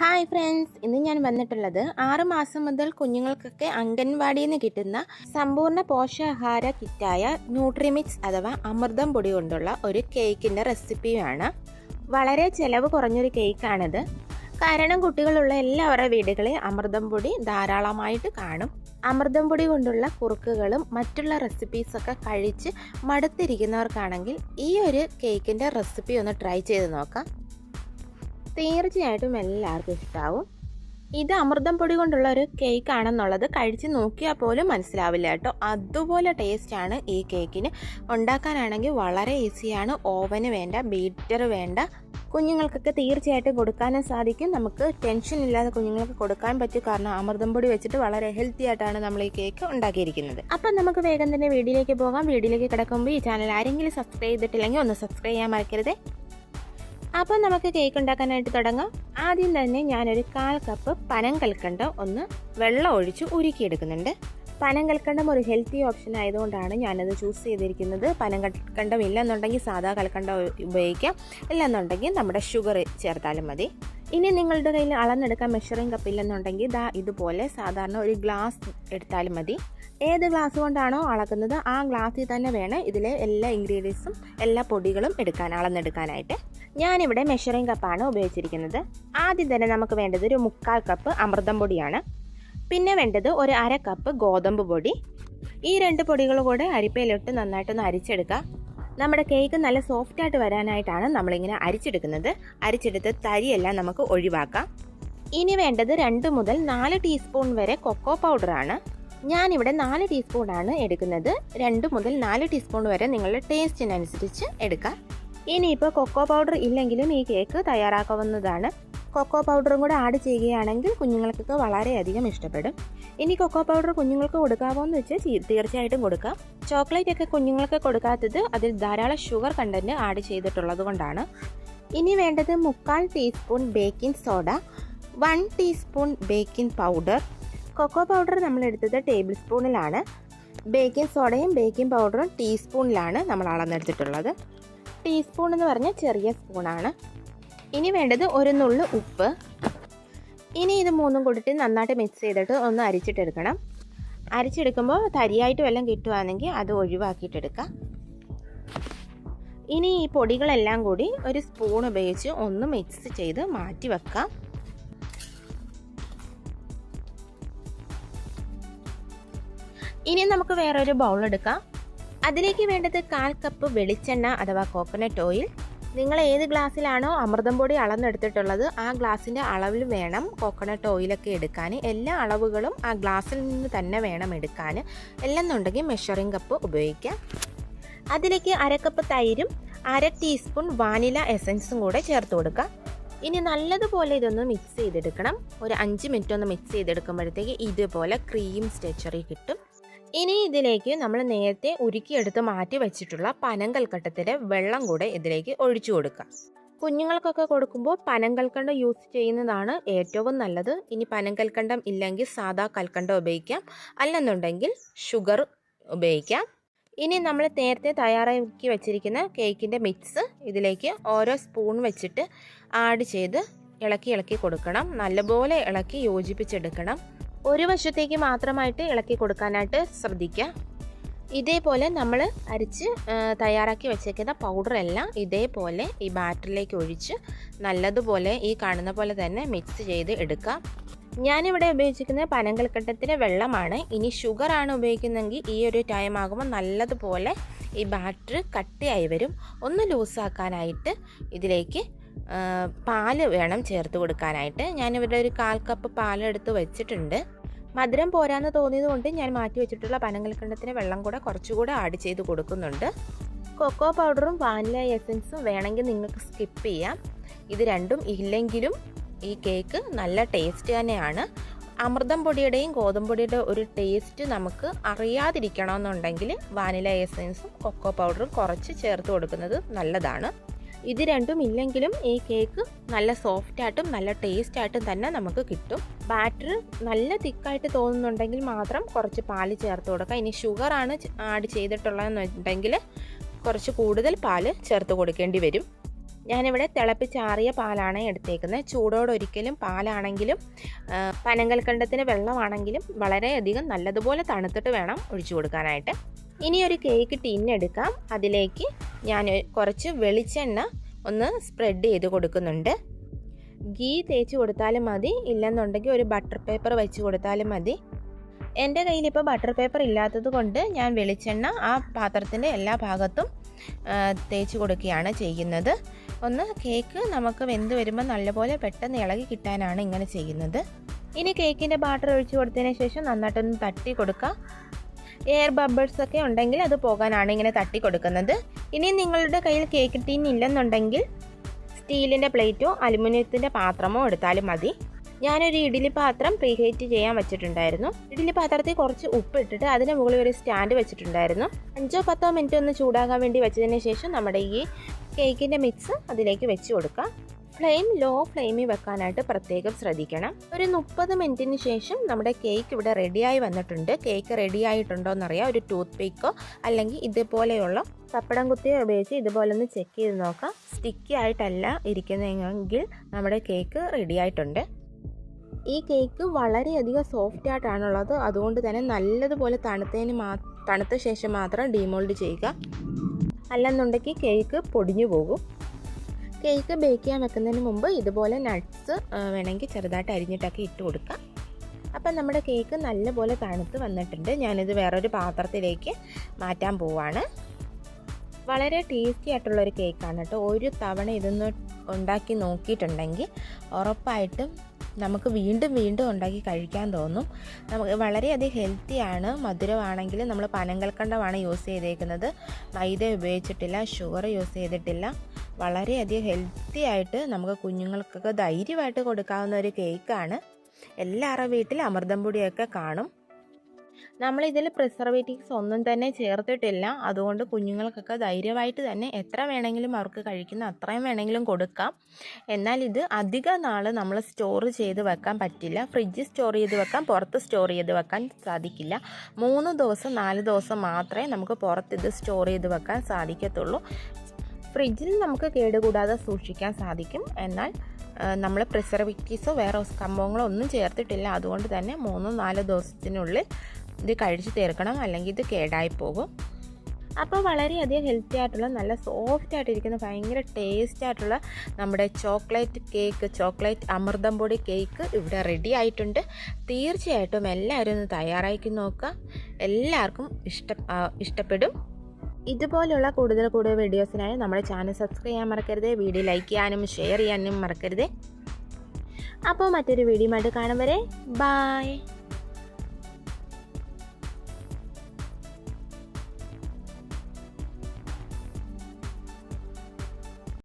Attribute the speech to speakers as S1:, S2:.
S1: Hi friends ഇന്ന് ഞാൻ വന്നിട്ടുള്ളത് ആറ് മാസം മുതൽ കുഞ്ഞുങ്ങൾക്കൊക്കെ അംഗൻവാടിയിൽ നിന്ന് കിട്ടുന്ന സമ്പൂർണ പോഷകാഹാര കിറ്റായ ന്യൂട്രിമിക്സ് അഥവാ അമൃതം പൊടി കൊണ്ടുള്ള ഒരു കേക്കിന്റെ റെസിപ്പിയാണ് വളരെ ചിലവ് കുറഞ്ഞൊരു കേക്കാണിത്. കാരണം കുട്ടികളുള്ള എല്ലാവരുടെ വീടുകളിൽ അമൃതം പൊടി ധാരാളമായിട്ട് കാണും. അമൃതം പൊടി കൊണ്ടുള്ള കുറുക്കുകളും മറ്റുള്ള റെസിപ്പീസൊക്കെ കഴിച്ച് മടുത്തിരിക്കുന്നവർക്കാണെങ്കിൽ ഈ ഒരു കേക്കിന്റെ റെസിപ്പി ഒന്ന് ട്രൈ ചെയ്ത് നോക്കാം. തീർച്ചയായിട്ടും എല്ലാവർക്കും ഇഷ്ടാവും. ഇത് അമൃതം പൊടി കൊണ്ടുള്ള ഒരു കേക്ക് ആണെന്നുള്ളത് കഴിച്ച് നോക്കിയാൽ പോലും മനസ്സിലാവില്ല കേട്ടോ. അതുപോലെ ടേസ്റ്റാണ് ഈ കേക്കിന്. ഉണ്ടാക്കാനാണെങ്കിൽ വളരെ ഈസിയാണ് ഓവന് വേണ്ട ബീറ്റർ വേണ്ട. കുഞ്ഞുങ്ങൾക്കൊക്കെ തീർച്ചയായിട്ടും കൊടുക്കാനും സാധിക്കും. നമുക്ക് ടെൻഷൻ ഇല്ലാതെ കുഞ്ഞുങ്ങൾക്ക് കൊടുക്കാൻ പറ്റും. കാരണം അമൃതം പൊടി വെച്ചിട്ട് വളരെ ഹെൽത്തി ആയിട്ടാണ് നമ്മൾ ഈ കേക്ക് ഉണ്ടാക്കിയിരിക്കുന്നത്. അപ്പം നമുക്ക് വേഗം തന്നെ വീഡിയോയിലേക്ക് പോകാം. വീഡിയോയിലേക്ക് കിടക്കുമ്പോൾ ഈ ചാനൽ ആരെങ്കിലും സബ്സ്ക്രൈബ് ചെയ്തിട്ടില്ലെങ്കിൽ ഒന്ന് സബ്സ്ക്രൈബ് ചെയ്യാൻ മറക്കരുത്. അപ്പോൾ നമുക്ക് കേക്ക് ഉണ്ടാക്കാനായിട്ട് തുടങ്ങാം. ആദ്യം തന്നെ ഞാനൊരു കാൽ കപ്പ് പനം കൽക്കണ്ടം ഒന്ന് വെള്ളം ഒഴിച്ച് ഉരുക്കിയെടുക്കുന്നുണ്ട്. പനം കൽക്കണ്ടം ഒരു ഹെൽത്തി ഓപ്ഷൻ ആയതുകൊണ്ടാണ് ഞാനത് ചൂസ് ചെയ്തിരിക്കുന്നത്. പനം കൽക്കണ്ടം ഇല്ലെന്നുണ്ടെങ്കിൽ സാധാ കൽക്കണ്ടം ഉപയോഗിക്കാം. ഇല്ലെന്നുണ്ടെങ്കിൽ നമ്മുടെ ഷുഗർ ചേർത്താലും മതി. ഇനി നിങ്ങളുടെ കയ്യിൽ അളന്നെടുക്കാൻ മെഷറിംഗ് കപ്പ് ഇല്ലെന്നുണ്ടെങ്കിൽ ദാ ഇതുപോലെ സാധാരണ ഒരു ഗ്ലാസ് എടുത്താലും മതി. ഏത് ഗ്ലാസ് കൊണ്ടാണോ അളക്കുന്നത് ആ ഗ്ലാസ്സിൽ തന്നെ വേണം ഇതിലെ എല്ലാ ഇൻഗ്രീഡിയൻസും എല്ലാ പൊടികളും എടുക്കാൻ അളന്നെടുക്കാനായിട്ട്. ഞാനിവിടെ മെഷറിംഗ് കപ്പാണ് ഉപയോഗിച്ചിരിക്കുന്നത്. ആദ്യം തന്നെ നമുക്ക് വേണ്ടത് ഒരു മുക്കാൽ കപ്പ് അമൃതം പൊടിയാണ്. പിന്നെ വേണ്ടത് ഒരു അര കപ്പ് ഗോതമ്പ് പൊടി. ഈ രണ്ട് പൊടികൾ കൂടെ അരിപ്പയിലിട്ട് നന്നായിട്ടൊന്ന് അരിച്ചെടുക്കുക. നമ്മുടെ കേക്ക് നല്ല സോഫ്റ്റായിട്ട് വരാനായിട്ടാണ് നമ്മളിങ്ങനെ അരിച്ചെടുക്കുന്നത്. അരിച്ചെടുത്ത് തരിയെല്ലാം നമുക്ക് ഒഴിവാക്കാം. ഇനി വേണ്ടത് രണ്ട് മുതൽ നാല് ടീസ്പൂൺ വരെ കൊക്കോ പൗഡറാണ് ഞാനിവിടെ നാല് ടീസ്പൂണാണ് എടുക്കുന്നത്. രണ്ട് മുതൽ നാല് ടീസ്പൂൺ വരെ നിങ്ങളുടെ ടേസ്റ്റിനനുസരിച്ച് എടുക്കാം. ഇനിയിപ്പോൾ കൊക്കോ പൗഡർ ഇല്ലെങ്കിലും ഈ കേക്ക് തയ്യാറാക്കാവുന്നതാണ്. കൊക്കോ പൗഡറും കൂടെ ആഡ് ചെയ്യുകയാണെങ്കിൽ കുഞ്ഞുങ്ങൾക്കൊക്കെ വളരെയധികം ഇഷ്ടപ്പെടും. ഇനി കൊക്കോ പൗഡർ കുഞ്ഞുങ്ങൾക്ക് കൊടുക്കാമോ എന്ന് വെച്ചാൽ തീർച്ചയായിട്ടും കൊടുക്കാം. ചോക്ലേറ്റ് ഒക്കെ കുഞ്ഞുങ്ങൾക്ക് കൊടുക്കാത്തത് അതിൽ ധാരാളം ഷുഗർ കണ്ടന്റ് ആഡ് ചെയ്തിട്ടുള്ളത് കൊണ്ടാണ്. ഇനി വേണ്ടത് മുക്കാൽ teaspoon baking soda one teaspoon baking powder cocoa powder നമ്മൾ എടുത്തത് ടേബിൾ സ്പൂണിലാണ് ബേക്കിംഗ് സോഡയും ബേക്കിംഗ് പൗഡറും ടീസ്പൂണിലാണ് നമ്മൾ അളന്നെടുത്തിട്ടുള്ളത്. ടീസ്പൂൺ എന്ന് പറഞ്ഞാൽ ചെറിയ സ്പൂണാണ്. ഇനി വേണ്ടത് ഒരു നുള്ളു ഉപ്പ്. ഇനി ഇത് മൂന്നും കൂടിട്ട് നന്നായിട്ട് മിക്സ് ചെയ്തിട്ട് ഒന്ന് അരിച്ചിട്ടെടുക്കണം. അരിച്ചെടുക്കുമ്പോൾ തരിയായിട്ട് വല്ലതും കിട്ടുവാണെങ്കിൽ അത് ഒഴിവാക്കിയിട്ടെടുക്കാം. ഇനി ഈ പൊടികളെല്ലാം കൂടി ഒരു സ്പൂൺ ഉപയോഗിച്ച് ഒന്ന് മിക്സ് ചെയ്ത് മാറ്റി വെക്കാം. ഇനി നമുക്ക് വേറൊരു ബൗൾ എടുക്കാം. അതിലേക്ക് വേണ്ടത് കാൽ കപ്പ് വെളിച്ചെണ്ണ അഥവാ കോക്കനട്ട് ഓയിൽ നിങ്ങൾ ഏത് ഗ്ലാസ്സിലാണോ അമൃതം പൊടി അളന്നെടുത്തിട്ടുള്ളത് ആ ഗ്ലാസ്സിന്റെ അളവിൽ വേണം കോക്കനട്ട് ഓയിലൊക്കെ എടുക്കാൻ. എല്ലാ അളവുകളും ആ ഗ്ലാസ്സിൽ നിന്ന് തന്നെ വേണം എടുക്കാൻ. എല്ലെന്നുണ്ടെങ്കിൽ മെഷറിംഗ് കപ്പ് ഉപയോഗിക്കാം. അതിലേക്ക് അരക്കപ്പ് തൈരും അര ടീസ്പൂൺ വാനില എസൻസും കൂടെ ചേർത്ത് കൊടുക്കുക ഇനി നല്ലതുപോലെ ഇതൊന്ന് മിക്സ് ചെയ്തെടുക്കണം. ഒരു അഞ്ച് മിനിറ്റ് ഒന്ന് മിക്സ് ചെയ്തെടുക്കുമ്പോഴത്തേക്ക് ഇതുപോലെ ക്രീം സ്റ്റെച്ചറി കിട്ടും. ഇനി ഇതിലേക്ക് നമ്മൾ നേരത്തെ ഉരുക്കിയെടുത്ത് മാറ്റി വെച്ചിട്ടുള്ള പനങ്കൽക്കട്ടത്തിലെ വെള്ളം കൂടെ ഇതിലേക്ക് ഒഴിച്ചു കൊടുക്കുക. കുഞ്ഞുങ്ങൾക്കൊക്കെ കൊടുക്കുമ്പോൾ പനങ്കൽക്കണ്ടം യൂസ് ചെയ്യുന്നതാണ് ഏറ്റവും നല്ലത്. ഇനി പനങ്കൽക്കണ്ടം ഇല്ലെങ്കിൽ സാധാ കൽക്കണ്ടം ഉപയോഗിക്കാം. അല്ലെന്നുണ്ടെങ്കിൽ ഷുഗർ ഉപയോഗിക്കാം. ഇനി നമ്മൾ നേരത്തെ തയ്യാറാക്കി വെച്ചിരിക്കുന്ന കേക്കിന്റെ മിക്സ് ഇതിലേക്ക് ഓരോ സ്പൂൺ വെച്ചിട്ട് ആഡ് ചെയ്ത് ഇളക്കി ഇളക്കി കൊടുക്കണം. നല്ലപോലെ ഇളക്കി യോജിപ്പിച്ചെടുക്കണം. ഒരു വശത്തേക്ക് മാത്രമായിട്ട് ഇളക്കി കൊടുക്കാനായിട്ട് ശ്രദ്ധിക്കുക. ഇതേപോലെ നമ്മൾ അരിച്ച് തയ്യാറാക്കി വെച്ചേക്കുന്ന പൗഡർ എല്ലാം ഇതേപോലെ ഈ ബാറ്ററിലേക്ക് ഒഴിച്ച് നല്ലതുപോലെ ഈ കാണുന്ന പോലെ തന്നെ മിക്സ് ചെയ്ത് എടുക്കുക. ഞാനിവിടെ ഉപയോഗിച്ചിരിക്കുന്നത് പനങ്കൽക്കട്ടത്തിന്റെ വെള്ളമാണ്. ഇനി ഷുഗറാണ് ഉപയോഗിക്കുന്നതെങ്കിൽ ഈ ഒരു ടൈം ആകുമ്പോൾ നല്ലതുപോലെ ഈ ബാറ്റർ കട്ടിയായി വരും. ഒന്ന് ലൂസാക്കാനായിട്ട് ഇതിലേക്ക് പാൽ വേണം ചേർത്ത് കൊടുക്കാനായിട്ട്. ഞാനിവിടെ ഒരു കാൽ കപ്പ് പാലെടുത്ത് വെച്ചിട്ടുണ്ട്. മധുരം പോരാന്ന് തോന്നിയത് കൊണ്ട് ഞാൻ മാറ്റി വെച്ചിട്ടുള്ള പനങ്കൽക്കണ്ടത്തിന് വെള്ളം കൂടെ കുറച്ചുകൂടെ ആഡ് ചെയ്ത് കൊടുക്കുന്നുണ്ട്. കൊക്കോ പൗഡറും വാനില എസൻസും വേണമെങ്കിൽ നിങ്ങൾക്ക് സ്കിപ്പ് ചെയ്യാം. ഇത് രണ്ടും ഇല്ലെങ്കിലും ഈ കേക്ക് നല്ല ടേസ്റ്റ് തന്നെയാണ്. അമൃതം പൊടിയുടെയും ഗോതമ്പ് പൊടിയുടെയും ഒരു ടേസ്റ്റ് നമുക്ക് അറിയാതിരിക്കണമെന്നുണ്ടെങ്കിൽ വാനില എസൻസും കൊക്കോ പൗഡറും കുറച്ച് ചേർത്ത് കൊടുക്കുന്നത് നല്ലതാണ്. ഇത് രണ്ടും ഇല്ലെങ്കിലും ഈ കേക്ക് നല്ല സോഫ്റ്റ് ആയിട്ടും നല്ല ടേസ്റ്റ് ആയിട്ടും തന്നെ നമുക്ക് കിട്ടും. ബാറ്റർ നല്ല തിക്കായിട്ട് തോന്നുന്നുണ്ടെങ്കിൽ മാത്രം കുറച്ച് പാൽ ചേർത്ത് കൊടുക്കുക. ഇനി ഷുഗറാണ് ആഡ് ചെയ്തിട്ടുള്ളതെന്നുണ്ടെങ്കിൽ കുറച്ച് കൂടുതൽ പാൽ ചേർത്ത് കൊടുക്കേണ്ടി വരും. ഞാനിവിടെ തിളപ്പിച്ചാറിയ പാലാണ് എടുത്തേക്കുന്നത്. ചൂടോടൊരിക്കലും പാലാണെങ്കിലും പനങ്കൽ പനങ്കൽക്കണ്ടത്തിന് വെള്ളമാണെങ്കിലും വളരെയധികം നല്ലതുപോലെ തണുത്തിട്ട് വേണം ഒഴിച്ചു കൊടുക്കാനായിട്ട്. ഇനി ഒരു കേക്ക് ടിന്നെടുക്കാം അതിലേക്ക് ഞാൻ കുറച്ച് വെളിച്ചെണ്ണ ഒന്ന് സ്പ്രെഡ് ചെയ്ത് കൊടുക്കുന്നുണ്ട്. ഗീ തേച്ച് കൊടുത്താലും മതി. ഇല്ലെന്നുണ്ടെങ്കിൽ ഒരു ബട്ടർ പേപ്പർ വെച്ച് കൊടുത്താലും മതി. എന്റെ കയ്യിൽ ഇപ്പോൾ ബട്ടർ പേപ്പർ ഇല്ലാത്തത് കൊണ്ട് ഞാൻ വെളിച്ചെണ്ണ ആ പാത്രത്തിന്റെ എല്ലാ ഭാഗത്തും തേച്ച് കൊടുക്കുകയാണ് ചെയ്യുന്നത്. ഒന്ന് കേക്ക് നമുക്ക് വെന്ത് വരുമ്പോൾ നല്ലപോലെ പെട്ടെന്ന് ഇളകി കിട്ടാനാണ് ഇങ്ങനെ ചെയ്യുന്നത്. ഇനി കേക്കിന്റെ ബാട്ടർ ഒഴിച്ച് കൊടുത്തതിന് ശേഷം നന്നായിട്ടൊന്ന് തട്ടി കൊടുക്കാം. എയർ ബബിൾസ് ഒക്കെ ഉണ്ടെങ്കിൽ അത് പോകാനാണ് ഇങ്ങനെ തട്ടി കൊടുക്കുന്നത് ഇനി നിങ്ങളുടെ കയ്യിൽ കേക്ക് ടീൻ ഇല്ലെന്നുണ്ടെങ്കിൽ സ്റ്റീലിന്റെ പ്ലേറ്റോ അലുമിനിയത്തിന്റെ പാത്രമോ എടുത്താലും മതി. ഞാനൊരു ഇഡ്ഡലി പാത്രം പ്രീഹീറ്റ് ചെയ്യാൻ വെച്ചിട്ടുണ്ടായിരുന്നു. ഇഡ്ഡലി പാത്രത്തിൽ കുറച്ച് ഉപ്പ് ഇട്ടിട്ട് അതിന് മുകളിൽ ഒരു സ്റ്റാൻഡ് വെച്ചിട്ടുണ്ടായിരുന്നു. അഞ്ചോ പത്തോ മിനിറ്റ് ഒന്ന് ചൂടാകാൻ വേണ്ടി വെച്ചതിന് ശേഷം നമ്മുടെ ഈ കേക്കിന്റെ മിക്സ് അതിലേക്ക് വെച്ച് കൊടുക്കാം. ഫ്ലെയിം ലോ ഫ്ലെയിമിൽ വെക്കാനായിട്ട് പ്രത്യേകം ശ്രദ്ധിക്കണം. ഒരു മുപ്പത് മിനിറ്റിന് ശേഷം നമ്മുടെ കേക്ക് ഇവിടെ റെഡിയായി വന്നിട്ടുണ്ട്. കേക്ക് റെഡി ആയിട്ടുണ്ടോ എന്നറിയാം ഒരു ടൂത്ത് പിക്കോ അല്ലെങ്കിൽ ഇതുപോലെയുള്ള പപ്പടം കുത്തിയോ ഉപയോഗിച്ച് ഇതുപോലെ ഒന്ന് ചെക്ക് ചെയ്ത് നോക്കാം. സ്റ്റിക്കി ആയിട്ടല്ല ഇരിക്കുന്നതെങ്കിൽ നമ്മുടെ കേക്ക് റെഡി ആയിട്ടുണ്ട്. ഈ കേക്ക് വളരെയധികം സോഫ്റ്റ് ആയിട്ടാണുള്ളത്. അതുകൊണ്ട് തന്നെ നല്ലതുപോലെ തണുത്തതിന് മാ തണുത്ത ശേഷം മാത്രം ഡീമോൾഡ് ചെയ്യുക. അല്ലെന്നുണ്ടെങ്കിൽ കേക്ക് പൊടിഞ്ഞു പോകും. കേക്ക് ബേക്ക് ചെയ്യാൻ വെക്കുന്നതിന് മുമ്പ് ഇതുപോലെ നട്ട്സ് വേണമെങ്കിൽ ചെറുതായിട്ട് അരിഞ്ഞിട്ടൊക്കെ ഇട്ട് കൊടുക്കാം. അപ്പം നമ്മുടെ കേക്ക് നല്ലപോലെ തണുത്ത് വന്നിട്ടുണ്ട്. ഞാനിത് വേറൊരു പാത്രത്തിലേക്ക് മാറ്റാൻ പോവാണ്. വളരെ ടേസ്റ്റി ആയിട്ടുള്ളൊരു കേക്കാണ് കേട്ടോ. ഒരു തവണ ഇതൊന്ന് ഉണ്ടാക്കി നോക്കിയിട്ടുണ്ടെങ്കിൽ ഉറപ്പായിട്ടും നമുക്ക് വീണ്ടും വീണ്ടും ഉണ്ടാക്കി കഴിക്കാൻ തോന്നും. നമുക്ക് വളരെയധികം ഹെൽത്തിയാണ് മധുരമാണെങ്കിൽ നമ്മൾ പനങ്കൽക്കണ്ടമാണ് യൂസ് ചെയ്തേക്കുന്നത്. മൈദ ഉപയോഗിച്ചിട്ടില്ല ഷുഗർ യൂസ് ചെയ്തിട്ടില്ല. വളരെയധികം ഹെൽത്തി ആയിട്ട് നമുക്ക് കുഞ്ഞുങ്ങൾക്കൊക്കെ ധൈര്യമായിട്ട് കൊടുക്കാവുന്ന ഒരു കേക്കാണ് എല്ലാവരുടെ വീട്ടിൽ അമൃതം പൊടിയൊക്കെ കാണും. നമ്മളിതിൽ പ്രിസർവേറ്റീവ്സ് ഒന്നും തന്നെ ചേർത്തിട്ടില്ല. അതുകൊണ്ട് കുഞ്ഞുങ്ങൾക്കൊക്കെ ധൈര്യമായിട്ട് തന്നെ എത്ര വേണമെങ്കിലും അവർക്ക് കഴിക്കുന്ന അത്രയും വേണമെങ്കിലും കൊടുക്കാം. എന്നാൽ ഇത് അധിക നാൾ നമ്മൾ സ്റ്റോർ ചെയ്ത് വെക്കാൻ പറ്റില്ല. ഫ്രിഡ്ജ് സ്റ്റോർ ചെയ്ത് വെക്കാം പുറത്ത് സ്റ്റോർ ചെയ്ത് വെക്കാൻ സാധിക്കില്ല. മൂന്ന് ദിവസം നാല് ദിവസം മാത്രമേ നമുക്ക് പുറത്ത് ഇത് സ്റ്റോർ ചെയ്ത് വെക്കാൻ സാധിക്കത്തുള്ളൂ. ഫ്രിഡ്ജിൽ നമുക്ക് കേടുകൂടാതെ സൂക്ഷിക്കാൻ സാധിക്കും. എന്നാൽ നമ്മൾ പ്രിസർവേറ്റീവ്സോ വേറെ സംഭവങ്ങളോ ഒന്നും ചേർത്തിട്ടില്ല. അതുകൊണ്ട് തന്നെ മൂന്നോ നാലോ ദിവസത്തിനുള്ളിൽ ഇത് കഴിച്ച് തീർക്കണം. അല്ലെങ്കിൽ ഇത് കേടായി പോകും. അപ്പോൾ വളരെയധികം ഹെൽത്തി ആയിട്ടുള്ള നല്ല സോഫ്റ്റ് ആയിട്ടിരിക്കുന്ന ഭയങ്കര ടേസ്റ്റ് ആയിട്ടുള്ള നമ്മുടെ ചോക്ലേറ്റ് കേക്ക് ചോക്ലേറ്റ് അമൃതം പൊടി കേക്ക് ഇവിടെ റെഡി ആയിട്ടുണ്ട്. തീർച്ചയായിട്ടും എല്ലാവരും ഒന്ന് തയ്യാറാക്കി നോക്കുക. എല്ലാവർക്കും ഇഷ്ട ഇഷ്ടപ്പെടും. ഇതുപോലുള്ള കൂടുതൽ കൂടുതൽ വീഡിയോസിനായി നമ്മുടെ ചാനൽ സബ്സ്ക്രൈബ് ചെയ്യാൻ മറക്കരുത് വീഡിയോ ലൈക്ക് ചെയ്യാനും ഷെയർ ചെയ്യാനും മറക്കരുത്. അപ്പോൾ മറ്റൊരു വീഡിയോ ആയിട്ട് കാണും വരെ ബായ്